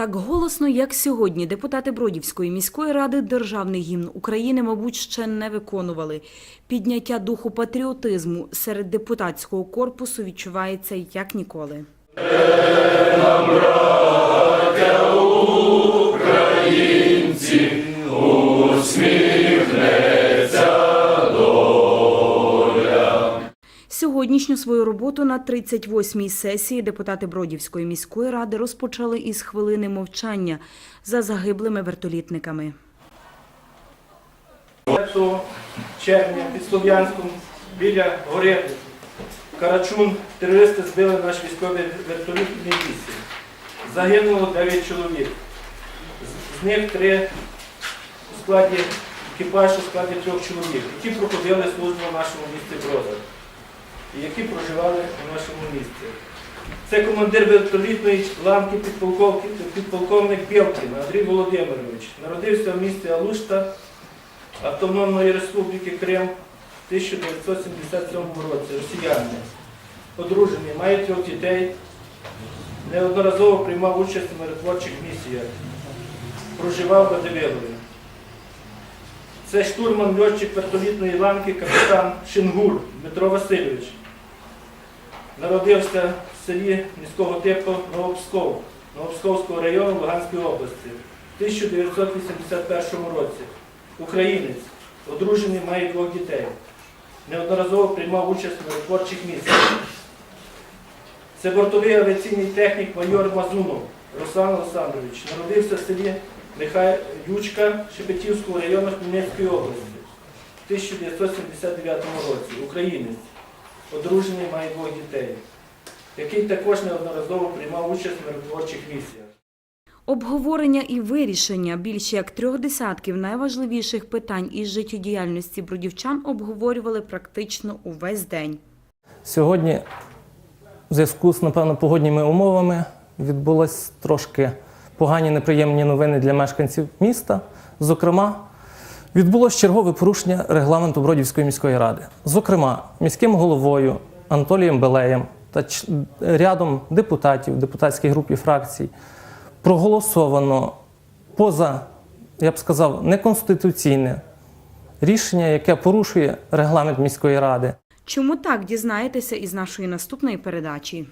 Так голосно, як сьогодні, депутати Бродівської міської ради державний гімн України, мабуть, ще не виконували. Підняття духу патріотизму серед депутатського корпусу відчувається як ніколи. Сьогоднішню свою роботу на 38-й сесії депутати Бродівської міської ради розпочали із хвилини мовчання за загиблими вертолітниками. 1 червня під Слов'янськом біля гори Карачун терористи збили наш військовий вертоліт в місці. Загинуло 9 чоловік. З- них 3 у складі екіпаж у складі трьох чоловік, які проходили службу в нашому місті Брода і які проживали у нашому місті. Це командир вертолітної ланки підполковник Білкін Андрій Володимирович. Народився в місті Алушта Автономної Республіки Крим в 1977 році, росіянин. Одружений, має трьох дітей, неодноразово приймав участь у миротворчих місіях, проживав в. Це штурман льотчик вертолітної ланки капітан Шингур Дмитро Васильович. Народився в селі міського типу Новопсков, Новопсковського району Луганської області в 1981 році. Українець, одружений, має двох дітей. Неодноразово приймав участь у миротворчих місіях. Це бортовий авіаційний технік майор Мазунов Руслан Олександрович. Народився в селі Михайлючка Шепетівського району Хмельницької області в 1979 році. Українець, одружений, має двох дітей, який також неодноразово приймав участь у миротворчих місіях. Обговорення і вирішення більш як трьох десятків найважливіших питань із життєдіяльності бродівчан обговорювали практично увесь день. Сьогодні, в зв'язку з, напевно, погодніми умовами, відбулись трошки погані неприємні новини для мешканців міста. Зокрема, відбулось чергове порушення регламенту Бродівської міської ради. Зокрема, міським головою Анатолієм Белеєм та рядом депутатів, депутатській групі фракцій проголосовано поза, я б сказав, неконституційне рішення, яке порушує регламент міської ради. Чому так дізнаєтеся із нашої наступної передачі?